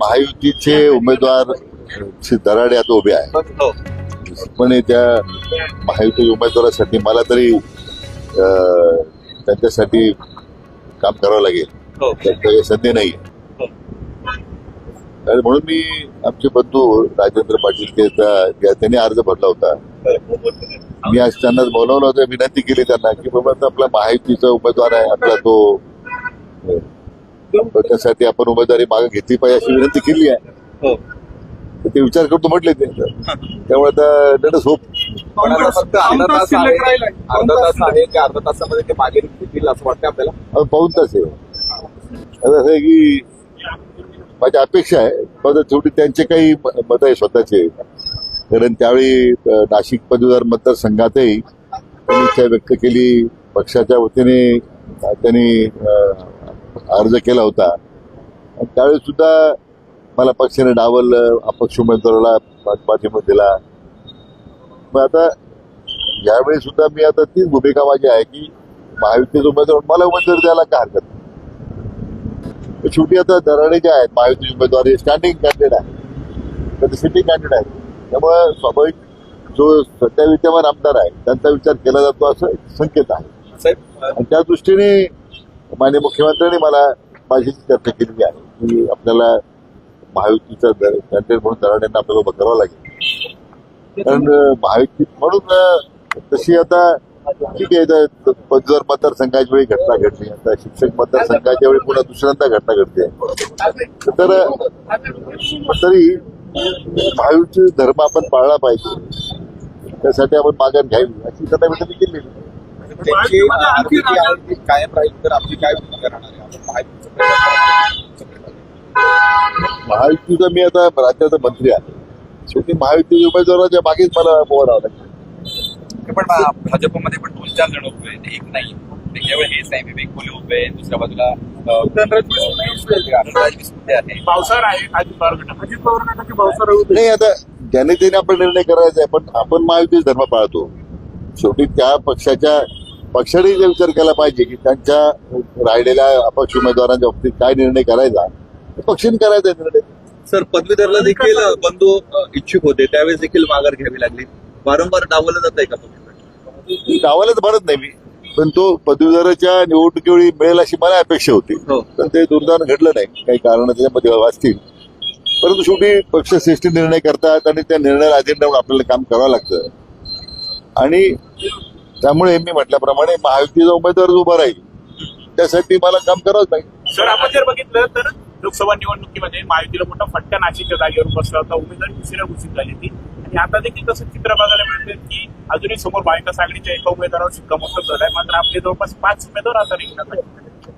महायुतीचे उमेदवार दराडे आता उभे आहेत. पण त्या महायुती उमेदवारासाठी मला तरी त्यांच्यासाठी काम करावं लागेल. हो. त्यांच्याकडे संधी नाही आणि म्हणून मी आमचे बंधू राजेंद्र पाटील ते त्या- त्या- त्यांनी अर्ज भरला होता. मी आज त्यांना बोलावलं होतं विनंती केली त्यांना की बाबा आपला महायुतीचा उमेदवार आहे आपला तो त्यासाठी आपण उमेदवारी मागे घेतली पाहिजे अशी विनंती केली आहे. हो. ते विचार करतो म्हटले ते. त्यामुळे आता लेटस होप फक्त अर्धा तास आहे. अर्धा तास आहे. त्या अर्धा तासामध्ये ते मागे घेतील असं वाटतं आपल्याला. आपण पाहून तास आहे. असं आहे की माझी अपेक्षा आहे. पण शेवटी त्यांचे काही मत आहे स्वतःचे. कारण त्यावेळी नाशिक पदवीधर मतदारसंघातही त्यांनी इच्छा व्यक्त केली. पक्षाच्या वतीने त्यांनी अर्ज केला होता. आणि त्यावेळी सुद्धा मला पक्षाने डावललं अपक्ष उमेदवाराला पाठिंबा दिला. मग आता यावेळी सुद्धा मी आता तीच भूमिका माझी आहे की महायुतीचे उमेदवार मला उमेदवारी द्यायला काय हरकत नाही. शेवटी आता दराडे जे आहेत महायुतीचे उमेदवार हे स्टँडिंग कॅन्डिडेट आहे तर सिटिंग कॅन्डिडेट आहे त्यामुळे स्वाभाविक जो सध्या विद्यमान आमदार आहे त्यांचा विचार केला जातो असं संकेत आहे. त्या दृष्टीने माननीय मुख्यमंत्र्यांनी मला माझी चर्चा केलेली आहे की आपल्याला महायुतीचा दर कॅन्डिडेट म्हणून दराड्यांना आपल्याला उभं करावं लागेल. कारण महायुती म्हणून तशी आता ठीक आहे पदवीधर मतदारसंघाच्या वेळी घटना घडली आता शिक्षक मतदारसंघाच्या वेळी पुन्हा दुसऱ्यांदा घटना घडते. तर तरी महायुती धर्म आपण पाळला पाहिजे. त्यासाठी आपण माघार घ्यावी अशी त्यांना विनंती केली त्यांची जी ती कायम राहील तर आपली काय भूमिका राहणार आहे. आपण. महायुतीचा मी आता राज्याचा मंत्री आहे. शेवटी महायुती उमेदवाराच्या मागेच मला उभं राहावं लागेल. पण भाजपमध्ये पण दोन चार जण उभे आहेत. एक नाही. हेच नाही. विवेक कोले उभे दुसऱ्या बाजूला नाही आता ज्याने त्याने आपण निर्णय करायचा आहे पण आपण महायुतीच धर्म पाळतो. शेवटी त्या पक्षाच्या पक्षाने जे विचार केला पाहिजे की त्यांच्या राहिलेल्या अपक्ष उमेदवारांच्या बाबतीत काय निर्णय करायचा पक्षाने करायचा निर्णय. सर पदवीधरला देखील बंधू इच्छुक होते त्यावेळेस देखील माघार घ्यावी लागली. वारंवार डावलं जात आहे का? गावालाच भरत नाही मी पण तो पदवीधराच्या निवडणुकीवेळी मिळेल अशी मला अपेक्षा होती. हो. तर ते दुर्दैवानं घडलं नाही काही कारण त्याच्यामध्ये असतील. परंतु शेवटी पक्ष श्रेष्ठी निर्णय करतात आणि त्या निर्णयाला अधीन राहून आपल्याला काम करावं लागतं. आणि त्यामुळे मी म्हटल्याप्रमाणे महायुतीचा उमेदवार जो उभा राहील त्यासाठी मला काम करावंच नाही सर आपण जर बघितलं तर लोकसभा निवडणुकीमध्ये महायुतीला मोठा फटका नाशिकच्या जागेवर बसला होता. उमेदवारी दुसऱ्या घोषित झाली होती. आणि आता देखील तसं चित्र बघायला मिळतं की अजूनही समोर महाविकास आघाडीच्या एका उमेदवारावर शिक्कामोर्तब झालाय. मात्र आपले जवळपास पाच उमेदवार आता रिंगणात आहेत.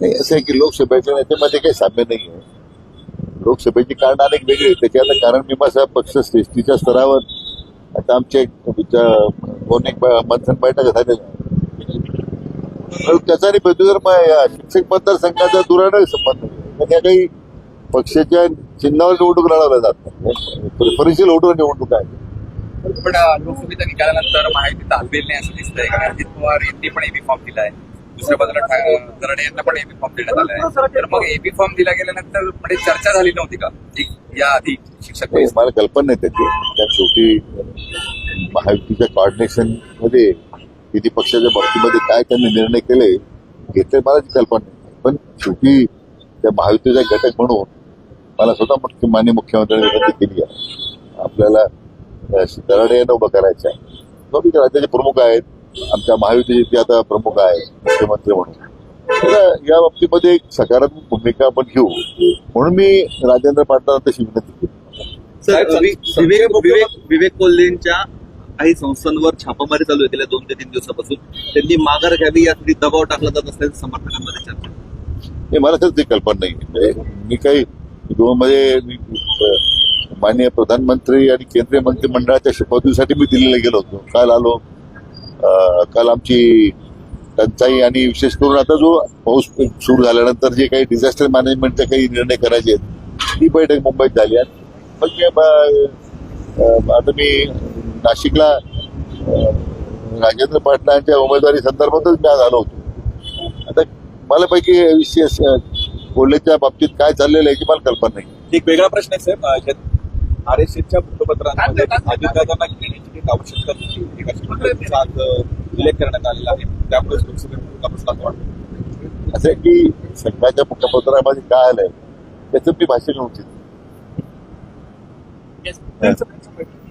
नाही असं आहे की लोकसभेच्या नेत्यामध्ये काही साम्य नाही आहे लोकसभेची कारण अनेक वेगळी आहेत. त्याच्यात कारण मीमांसा पक्ष श्रेष्ठीच्या स्तरावर आता विचार- दोन एक मंथन बैठक. तर त्याचा आणि पदवीधर शिक्षक मतदारसंघाचा दुराडा संबंध. आहे. पण या काही पक्षाच्या चिन्हावर निवडणूक लढवल्या जात परिशील होऊन निवडणूक आहे. पण लोकसभेच्या निकालानंतर महायुतीचा हलबेल नाही असं दिसतंय. कारण अजित पवार यांनी पण एबी फॉर्म दिलाय. दुसऱ्या बाजूला दराडे यांना पण एबी फॉर्म देण्यात आलाय. तर मग एबी फॉर्म दिला गेल्यानंतर म्हणजे चर्चा झाली नव्हती का? या आधी शिक्षक मला कल्पना नाही त्याची. त्या शेवटी महायुतीच्या कॉर्डिनेशनमध्ये किती पक्षाच्या बाबतीमध्ये काय त्यांनी निर्णय केले घेतले मला कल्पना नाही. पण शेवटी त्या महायुतीचा घटक म्हणून मला स्वतः मान्य मुख्यमंत्र्यांनी विनंती केली आहे. आपल्याला दराडे यांना उभं करायचं आहे. स्वाभाविक राज्याचे प्रमुख आहेत आमच्या महायुतीचे ते आता प्रमुख आहे मुख्यमंत्री म्हणून तर या बाबतीमध्ये एक सकारात्मक भूमिका आपण घेऊ. म्हणून मी राजेंद्र पाटलांना तशी विनंती केली. विवेक विवेक कोल्हेंच्या काही संस्थांवर छापामारी चालू आहे गेल्या दोन ते तीन दिवसापासून. त्यांनी माघार घ्यावी यासाठी दबाव टाकला जात असल्याचं समर्थकांमध्ये चर्चा हे मला तर ते कल्पना नाही. म्हणजे मी काही गृहमध्ये मी माननीय प्रधानमंत्री आणि केंद्रीय मंत्रिमंडळाच्या शपथीसाठी मी दिल्लीला गेलो होतो. काल आलो. काल आमची टंचाई आणि विशेष करून आता जो पाऊस सुरू झाल्यानंतर जे काही डिझास्टर मॅनेजमेंटचे काही निर्णय करायचे आहेत ती बैठक मुंबईत झाली. आणि मग आता मी नाशिकला राजेंद्र पाटलांच्या उमेदवारी संदर्भातच मी आज आलो होतो. आता मला पैकी विशेष कोल्हेच्या बाबतीत काय चाललेलं आहे याची मला कल्पना नाही. एक वेगळा प्रश्न आहे साहेब. आर एस एसच्या वृत्तपत्रांमध्ये अजितदादांना घेण्याची एक आवश्यकता होती. आज उल्लेख करण्यात आलेला आहे. त्यामुळे लोकसभेत असं वाटतं असं आहे की संघाच्या मुखपत्रामध्ये काय आलंय त्याचं मी भाष्य घेऊ इच्छितो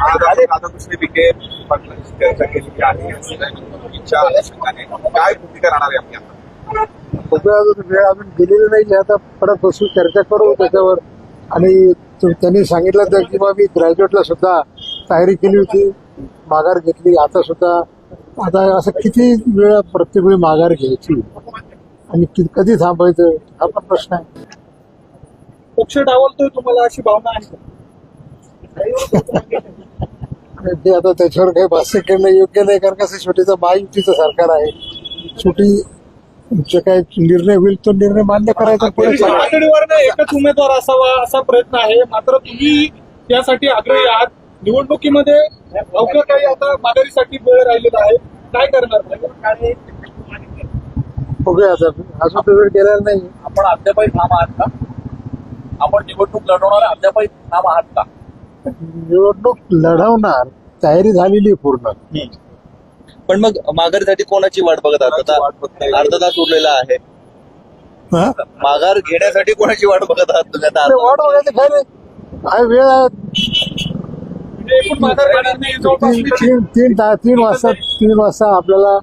राधाकृष्ण विखे चर्चा केलेली आहे इच्छा काय भूमिका राहणार आहे आपली वेळ अजून नाही आता परत बसून चर्चा करू त्याच्यावर आणि त्यांनी सांगितलं तर की बा मी ग्रॅज्युएटला सुद्धा तयारी केली होती माघार घेतली आता सुद्धा आता असं किती वेळा प्रत्येक वेळी माघार घ्यायची आणि कधी थांबायचं हा पण प्रश्न आहे पक्ष डावलतोय तुम्हाला अशी भावना आहे ते आता त्याच्यावर काही भाष्य करणं योग्य नाही कारण कसं शेवटीचं महायुतीचं सरकार आहे. शेवटी जे काही निर्णय होईल तो निर्णय मान्य करायचा पुढे एकच उमेदवार असावा असा प्रयत्न आहे मात्र तुम्ही त्यासाठी आग्रही आहात. निवडणुकीमध्ये अवघड काही आता माघारीसाठी वेळ राहिलेला आहे. काय करणार बघूया आता. अजून तो वेळ गेलेला नाही. आपण अद्यापही ठाम आहात का? आपण निवडणूक लढवणार अद्यापही ठाम आहात का? निवडणूक लढवणार तयारी झालेली आहे पूर्ण. पण मग माघारीसाठी कोणाची वाट बघत आहात? आता अर्धा तास उरलेला आहे. हा? माघार घेण्यासाठी कोणाची वाट बघत आहात तुम्ही आता? अरे वाट बघायचं काय नाही. काय वेळ आहे. तीन तीन तीन ता- तीन वाजता तीन वाजता आपल्याला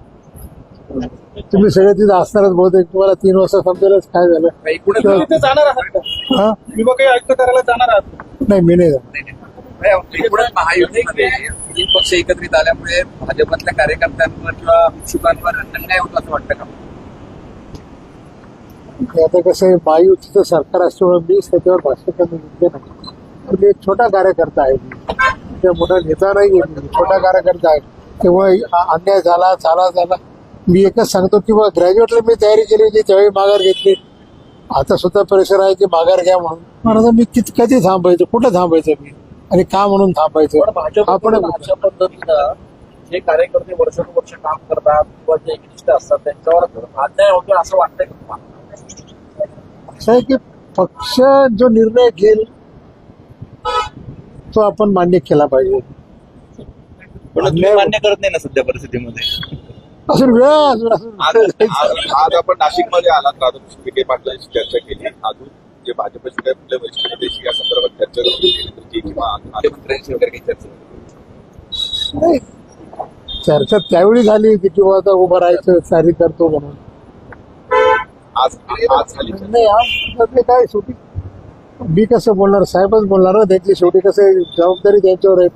तुम्ही सगळे तिथे असणारच बहुतेक तुम्हाला तीन वाजता समजेलच काय झालं? जाणार आहात का? हा? विभाग काही आयुक्त करायला जाणार आहात? नाही मी नाही जाणार. एकूणच महायुतीमध्ये तीन पक्ष एकत्रित आल्यामुळे भाजपातल्या कार्यकर्त्यांवर किंवा इच्छुकांवर अन्याय होत असं वाटतं का? आता कसं आहे महायुतीचं सरकार असल्यामुळे मी त्याच्यावर भाष्य करणं योग्य नाही. पण मी एक छोटा कार्यकर्ता आहे त्या मोठा नेता नाही छोटा कार्यकर्ता आहे. तेव्हा अन्याय झाला चाला झाला. मी एकच सांगतो की बा ग्रॅज्युएटला मी तयारी केली होती त्यावेळी माघार घेतली. आता सुद्धा प्रेशर आहे की माघार घ्या म्हणून. पण आता मी किती कधी थांबायचं? कुठं थांबायचं मी? आणि का म्हणून थांबायचं? आपण अशा पद्धतीनं जे कार्यकर्ते वर्षानुवर्ष काम करतात किंवा जे एकनिष्ठ असतात त्यांच्यावर अन्याय होतो असं वाटतंय का तुम्हाला? असं आहे की पक्ष जो निर्णय घेईल तो आपण मान्य केला पाहिजे. पण मान्य करत नाही ना सध्या परिस्थितीमध्ये. अजून वेळ अजून आज अजून आज- आज आपण नाशिकमध्ये आलात राधाकृष्ण विखे पाटलांशी चर्चा केली. अजून जे भाजपचे काही मुलं वरिष्ठ देशी या संदर्भात चर्चा झाली केंद्राची किंवा आज- मुख्यमंत्र्यांशी वगैरे काही चर्चा झाली? नाही. चर्चा त्यावेळी झाली होती किंवा आता उभं राहायचं सारी करतो म्हणून. आज आज झाली. नाही आज काय शेवटी? मी कसं बोलणार? साहेबच बोलणार ना त्यांची शेवटी कसं जबाबदारी त्यांच्यावर आहे.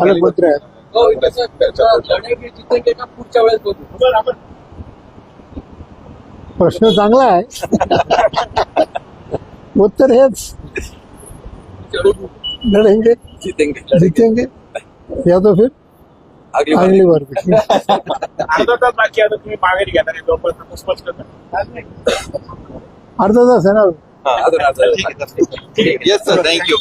पालकमंत्री आहेत. हो, प्रश्न चांगला आहे. उत्तर हेच. लढेंगे. जितेंगे. जीतेंगे या तो फिर. अगली बार. अगली बार अर्धा तास बाकी आता तुम्ही माघारी घेणार आहे स्पष्ट करा. अर्धा तास आहे ना अजून- अजून- येस सर थँक्यू